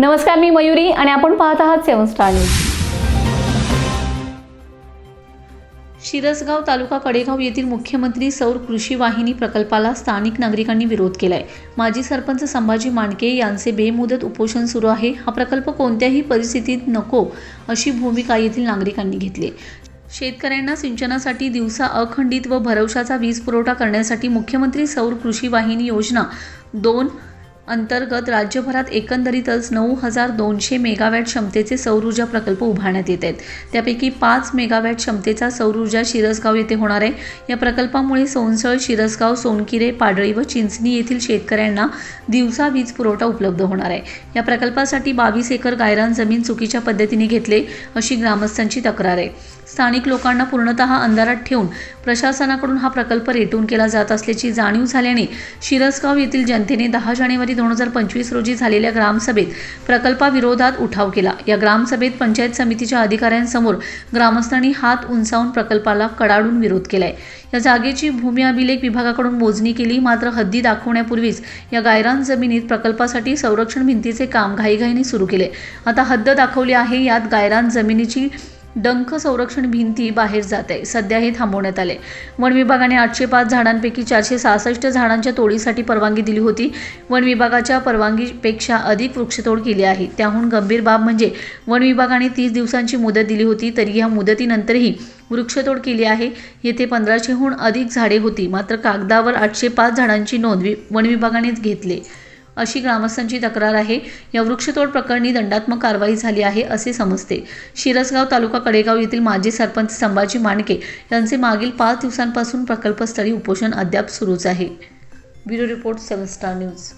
नमस्कार मी मयुरी आणि आपण पाहत आहात सेवन स्टार न्यूज. शिरसगाव तालुका कडेगाव येथील मुख्यमंत्री सौर कृषी वाहिनी प्रकल्पाला स्थानिक नागरिकांनी विरोध केलाय. माजी सरपंच संभाजी मांडके यांचे बेमुदत उपोषण सुरू आहे. हा प्रकल्प कोणत्याही परिस्थितीत नको अशी भूमिका येथील नागरिकांनी घेतली. शेतकऱ्यांना सिंचनासाठी दिवसा अखंडित व भरवशाचा वीज पुरवठा करण्यासाठी मुख्यमंत्री सौर कृषी वाहिनी योजना दोन अंतर्गत राज्यभरात एकंदरीतच नऊ हजार दोनशे मेगावॅट क्षमतेचे सौरऊर्जा प्रकल्प उभारण्यात येत आहेत. त्यापैकी पाच मेगावॅट क्षमतेचा सौरऊर्जा शिरसगाव येथे होणार आहे. या प्रकल्पामुळे सोनसळ शिरसगाव सोनकिरे पाडळी व चिंचणी येथील शेतकऱ्यांना दिवसा वीज पुरवठा उपलब्ध होणार आहे. या प्रकल्पासाठी बावीस एकर गायरान जमीन चुकीच्या पद्धतीने घेतले अशी ग्रामस्थांची तक्रार आहे. स्थानिक लोकांना पूर्णतः अंधारात ठेवून प्रशासनाकडून हा प्रकल्प रेटून केला जात असल्याची जाणीव झाल्याने शिरसगाव येथील जनतेने दहा जानेवारी दोन हजार पंचवीस रोजी झालेल्या ग्रामसभेत प्रकल्पाविरोधात उठाव केला. या ग्रामसभेत पंचायत समितीच्या अधिकाऱ्यांसमोर ग्रामस्थांनी हात उंचावून प्रकल्पाला कडाडून विरोध केलाय. या जागेची भूमी अभिलेख विभागाकडून मोजणी केली मात्र हद्दी दाखवण्यापूर्वीच या गायरान जमिनीत प्रकल्पासाठी संरक्षण भिंतीचे काम घाईघाईने सुरू केले. आता हद्द दाखवली आहे यात गायरान जमिनीची डंख संरक्षण भिंती बाहेर जात. आहे सध्या हे थांबवण्यात आले. वन विभागाने आठशे पाच झाडांपैकी चारशे सहासष्ट झाडांच्या तोडीसाठी परवानगी दिली होती. वन विभागाच्या परवानगीपेक्षा अधिक वृक्षतोड केली आहे. त्याहून गंभीर बाब म्हणजे वन विभागाने तीस दिवसांची मुदत दिली होती तरी या मुदतीनंतरही वृक्षतोड केली आहे. येथे पंधराशेहून अधिक झाडे होती. मात्र कागदावर आठशे पाच झाडांची नोंद वन विभागानेच घेतली. अशी ग्रामस्थांची तक्रार आहे. या वृक्षतोड प्रकरणी दंडात्मक कारवाई झाली आहे असे समजते. शिरसगाव तालुका कडेगाव येथील माजी सरपंच संभाजी मांडके यांचे मागील पाच दिवसांपासून प्रकल्पस्थळी उपोषण अद्याप सुरूच आहे. Bureau report seven star news.